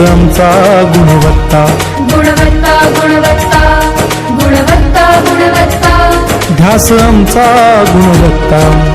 आमचा गुणवत्ता. गुणवत्ता गुणवत्ता गुणवत्ता गुणवत्ता. ध्यास आमचा गुणवत्ता.